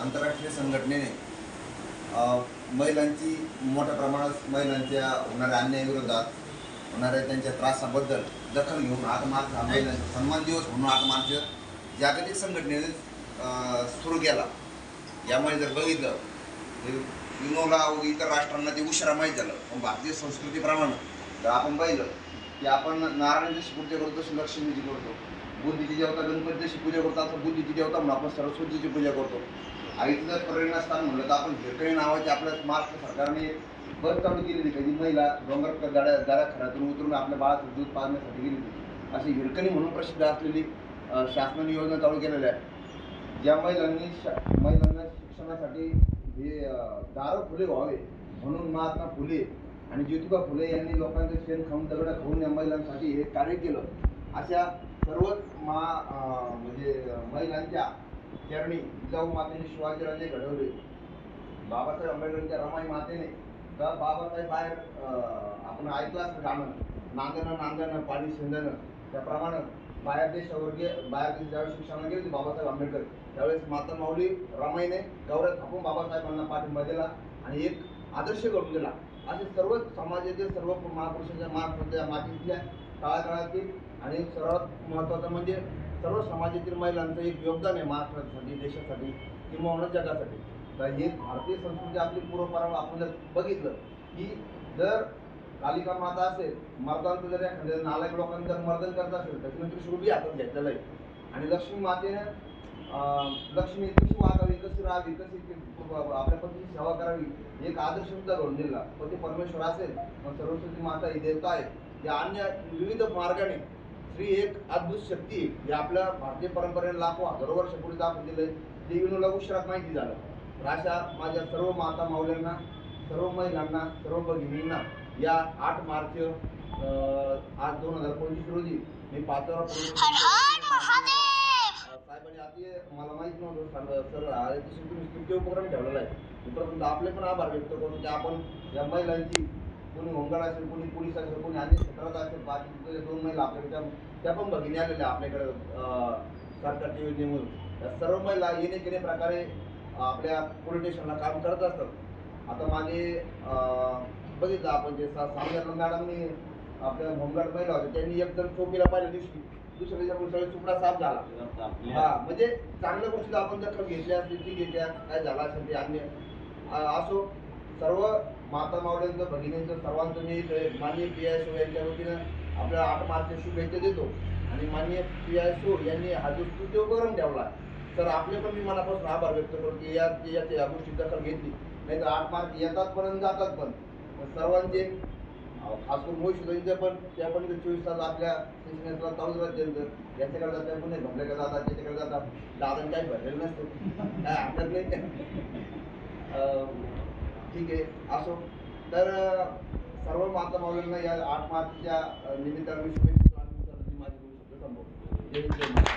आंतरराष्ट्रीय संघटनेने महिलांची मोठ्या प्रमाणात महिलांच्या होणाऱ्या अन्यायाविरोधात होणाऱ्या त्यांच्या त्रासाबद्दल दखल घेऊन आठ मार्च महिलांचा सन्मान दिवस म्हणून आठ मार्च जागतिक संघटनेने सुरू केला. यामुळे जर बघितलं तर युनोला व इतर राष्ट्रांना ते उशिरा माहीत झालं. पण भारतीय संस्कृतीप्रमाणे तर आपण पाहिलं की आपण नारायण जशी पूजा करतो तशी लक्ष्मीची करतो. बुद्धीची देवता गणपती जशी पूजा करतो असं बुद्धीची देवता म्हणून आपण सरस्वतीची पूजा करतो. आईचं जर प्रेरणास्थान म्हणलं तर आपण हिरकणी नावाची आपल्या महाराष्ट्र सरकारने बस चालू केलेली का? कधी महिला डोंगर दड्या दऱ्या खरातून उतरून आपल्या बाळाचं दूध पाजण्यासाठी गेली होती. अशी हिरकणी म्हणून प्रसिद्ध असलेली शासनाने योजना चालू केलेल्या आहे ज्या महिलांनी शा महिलांना शिक्षणासाठी हे दार फुले व्हावे म्हणून महात्मा फुले आणि ज्योतिबा फुले यांनी लोकांचे शेण खाऊन दगड खाऊन या महिलांसाठी हे कार्य केलं. अशा सर्वच मा म्हणजे महिलांच्या चरणी जिजाऊ मातेने शिवाजीराजे घडवले. बाबासाहेब आंबेडकरांच्या रमाई मातेने तर बाबासाहेब बाहेर आपण ऐकलाच गाणं नांदणं नांदणं पाणी शिंदणं. त्याप्रमाणे बाहेर देशावर्गीय बाहेर देश ज्यावेळेस शिक्षणाला गेले बाबासाहेब आंबेडकर त्यावेळेस माता माऊली रमाईने गौरव थापून बाबासाहेबांना पाठिंबा दिला आणि एक आदर्श घडून दिला असे सर्व समाजातील सर्व महापुरुषांच्या महापुरुषांच्या मातीतल्या काळाकाळातील आणि सर्वात महत्त्वाचं म्हणजे सर्व समाजातील महिलांचं एक योगदान आहे महाराष्ट्रासाठी देशासाठी किंवा जगासाठी. तर हे भारतीय संस्कृती आपली पूर्वपरावर आपण जर बघितलं की जर कालिका माता असेल मर्दांचं जर एखाद्या नालायक लोकांनी जर मर्दन करत असेल तर तिने त्रिशूळ हातात घेतलेलं आहे आणि लक्ष्मी मातेनं लक्ष्मी कशी वागावी कशी राहावी कशी आपल्या पतीची सेवा करावी एक आदर्श सुद्धा घडून दिला पती परमेश्वर असेल मग सरस्वती माता ही देवता आहे या अन्य विविध मार्गाने स्त्री एक अद्भुत शक्ती. हे आपल्या भारतीय परंपरेने लाखो हजारो वर्षापूर्वी दाखवून दिलंय. ते विनूला उशिरात माहिती झालं. तर अशा माझ्या सर्व माता माऊल्यांना सर्व महिलांना सर्व भगिनींना या आठ मार्च आज दोन हजार पंचवीस रोजी मी पाचोरा साहेबांनी अति मला माहीत नव्हतं सांग- सर अतिशय तुम्ही उपक्रम ठेवलेला आहे. प्रथम आपले पण आभार व्यक्त करून की आपण या महिलांची कोणी होमगार्ड असेल कोणी पोलीस असेल कोणी अन्य क्षेत्रात असेल बाकी तिथे दोन महिला आपल्याकडे त्या- पण भगिनी आलेल्या आपल्याकडे सरकारच्या योजनेमधून त्या सर्व महिला येणे केणे प्रकारे आपल्या पोलीस स्टेशनला काम करत असतात. आता अं, बघितलं आपण जे सा- सामने मॅडमनी आपल्या होमगार्ड महिला होत्या त्यांनी एकदम चोपीला पहिल्या दिवशी दुसऱ्या दिवशी सगळे तुकडा साफ झाला. हा म्हणजे चांगल्या गोष्टीला आपण दखल घेतल्या स्थिती घेतल्या काय झाला असेल ते अन्य असो. सर्व माता मावल्यांचं भगिनींचं सर्वांचं मी इथे माननीय पी आय सो यांच्या वतीनं आपल्याला आठ मार्चच्या शुभेच्छा देतो. आणि माननीय पी आय सो यांनी हा जो स्तुती उपक्रम ठेवला तर आपले पण मी मनापासून आभार व्यक्त करतो की या या या गोष्टी दखल घेतली. नाही तर आठ मार्च येतात पण जातात पण. सर्वांचे खास करून मोहित पण त्या पण चोवीस तास आपल्या सेशनला चालूच राहते याच्याकडे जातात पण नाही जातात त्याच्याकडे जातात दादा काही भरलेलं नसतो. काय आपल्यात नाही. ठीक आहे असो. तर सर्व माता माऊल्यांना या आठ मार्चच्या अं, शुभेच्छा माझी आणि माझे दोन जय जय